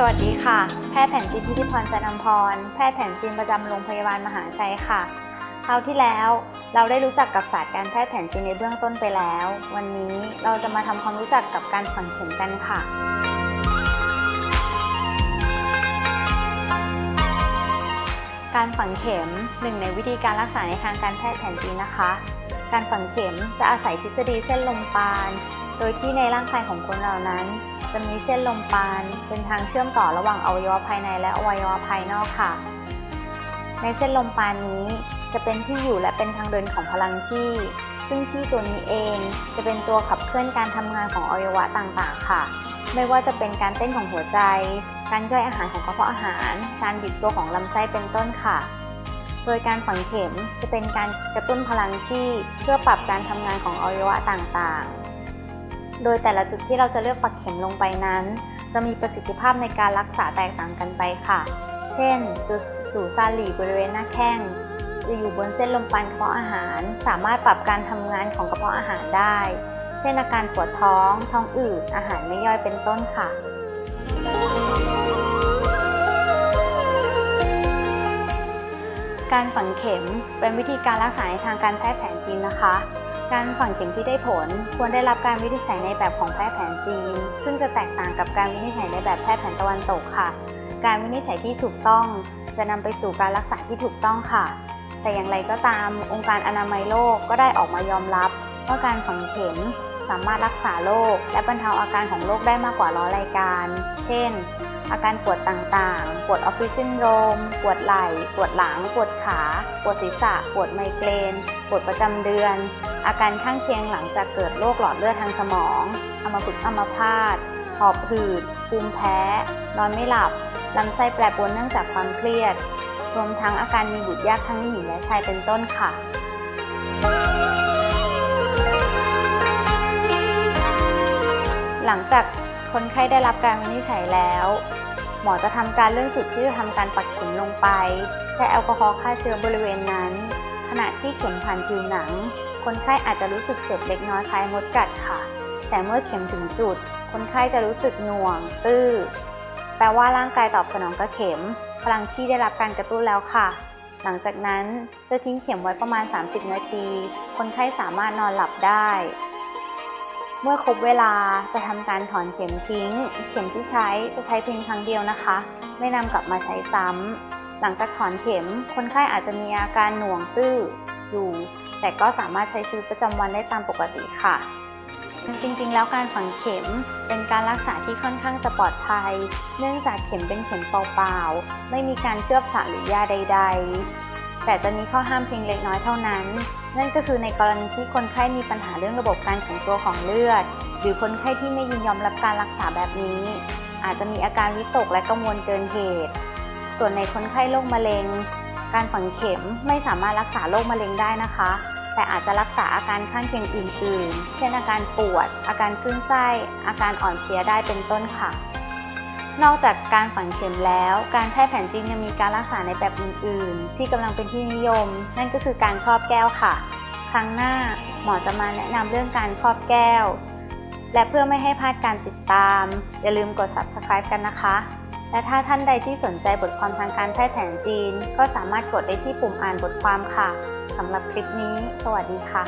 สวัสดีค่ะ แพทย์แผนจีนทิติพรจันทร์พร แพทย์แผนจีนประจำโรงพยาบาลมหาชัยค่ะคราวที่แล้วเราได้รู้จักกับศาสตร์การแพทย์แผนจีนในเบื้องต้นไปแล้ว วันนี้เราจะมาทำความรู้จักกับการฝังเข็มกันค่ะ การฝังเข็มหนึ่งในวิธีการรักษาในทางการแพทย์แผนจีนนะคะ การฝังเข็มจะอาศัยทฤษฎีเส้นลมปาน โดยที่ในร่างกายของคนเรานั้น จะมีเส้นลมปาน เป็นทางเชื่อมต่อระหว่างอวัยวะภายในและอวัยวะภายนอกค่ะ ในเส้นลมปานนี้จะเป็นที่อยู่และเป็นทางเดินของพลังชีซึ่งชีตัวนี้เองจะเป็นตัวขับเคลื่อนการทำงานของอวัยวะต่างๆ ค่ะ ไม่ว่าจะเป็นการเต้นของหัวใจ การย่อยอาหารของกระเพาะอาหาร การบิดตัวของลำไส้เป็นต้นค่ะ โดยการฝังเข็มจะเป็นการกระตุ้นพลังชีเพื่อปรับการทำงานของอวัยวะต่างๆ โดยแต่ละจุดที่เราจะเลือกปักเข็มลงไปนั้น จะมีประสิทธิภาพในการรักษาแตกต่างกันไปค่ะ เช่น จุดสู่ซาลีบริเวณหน้าแข้งจะอยู่บนเส้นลมปานกระเพาะอาหาร สามารถปรับการทำงานของกระเพาะอาหารได้ เช่นอาการปวดท้อง ท้องอืด อาหารไม่ย่อยเป็นต้นค่ะการฝังเข็มเป็นวิธีการรักษาในทางการแพทย์แผนจีนนะคะ การฝังเข็มที่ได้ผล ควรได้รับการวินิจฉัยในแบบของแพทย์แผนจีน ซึ่งจะแตกต่างกับการวินิจฉัยในแบบแพทย์แผนตะวันตกค่ะ การวินิจฉัยที่ถูกต้อง จะนำไปสู่การรักษาที่ถูกต้องค่ะ แต่อย่างไรก็ตาม องค์การอนามัยโลกก็ได้ออกมายอมรับว่าการฝังเข็มสามารถรักษาโรคและบรรเทาอาการของโรคได้มากกว่าร้อยรายการ เช่น อาการปวดต่างๆ ปวดออฟฟิศซินโดรม ปวดไหล่ ปวดหลัง ปวดขา ปวดศีรษะ ปวดไมเกรน ปวดประจำเดือน อาการข้างเคียงหลังจากเกิดโรคหลอดเลือดทางสมองอัมพฤกษ์อัมพาตหอบหืดภูมิแพ้ นอนไม่หลับลำไส้แปรปรวนเนื่องจากความเครียด รวมทั้งอาการมีบุตรยากทั้งหญิงและชายเป็นต้นค่ะหลังจากคนไข้ได้รับการวินิจฉัยแล้ว หมอจะทำการเลื่อนจุดที่จะทำการปักเข็มลงไป ใช้แอลกอฮอล์ฆ่าเชื้อบริเวณนั้น ณะที่เข็มผ่านผิวหนัง คนไข้อาจจะรู้สึกเจ็บเล็กน้อยคล้ายมดกัดค่ะ แต่เมื่อเข็มถึงจุด คนไข้จะรู้สึกหน่วง ตื้อ แปลว่าร่างกายตอบสนองกับเข็ม พลังชีได้รับการกระตุ้นแล้วค่ะ หลังจากนั้นจะทิ้งเข็มไว้ประมาณ 30 นาที คนไข้สามารถนอนหลับได้ เมื่อครบเวลาจะทำการถอนเข็มทิ้ง เข็มที่ใช้จะใช้เพียงครั้งเดียวนะคะ ไม่นำกลับมาใช้ซ้ำ หลังจากถอนเข็ม คนไข้อาจจะมีอาการหน่วงตื้ออยู่ แต่ก็สามารถใช้ชีวิตประจำวันได้ตามปกติค่ะ จริงๆ แล้วการฝังเข็มเป็นการรักษาที่ค่อนข้างจะปลอดภัย เนื่องจากเข็มเป็นเข็มเปล่าๆ ไม่มีการเคลือบสารหรือยาใด ๆ แต่จะมีข้อห้ามเพียงเล็กน้อยเท่านั้น นั่นก็คือในกรณีที่คนไข้มีปัญหาเรื่องระบบการแข็งตัวของเลือด หรือคนไข้ที่ไม่ยินยอมรับการรักษาแบบนี้ อาจจะมีอาการวิตกและกังวลเกินเหตุ ส่วนในคนไข้โรคมะเร็ง การฝังเข็มไม่สามารถรักษาโรคมะเร็งได้นะคะ แต่อาจจะรักษาอาการข้างเคียงอื่น ๆ เช่นอาการปวด อาการคลื่นไส้ อาการอ่อนเพลียได้เป็นต้นค่ะ นอกจากการฝังเข็มแล้ว การแพทย์แผนจีนยังมีการรักษาในแบบอื่น ๆ ที่กำลังเป็นที่นิยม นั่นก็คือการครอบแก้วค่ะ ครั้งหน้าหมอจะมาแนะนำเรื่องการครอบแก้วและเพื่อไม่ให้พลาดการติดตาม อย่าลืมกด subscribe กันนะคะ และถ้าท่านใดที่สนใจบทความทางการแพทย์แผนจีน ก็สามารถกดได้ที่ปุ่มอ่านบทความค่ะสำหรับคลิปนี้ สวัสดีค่ะ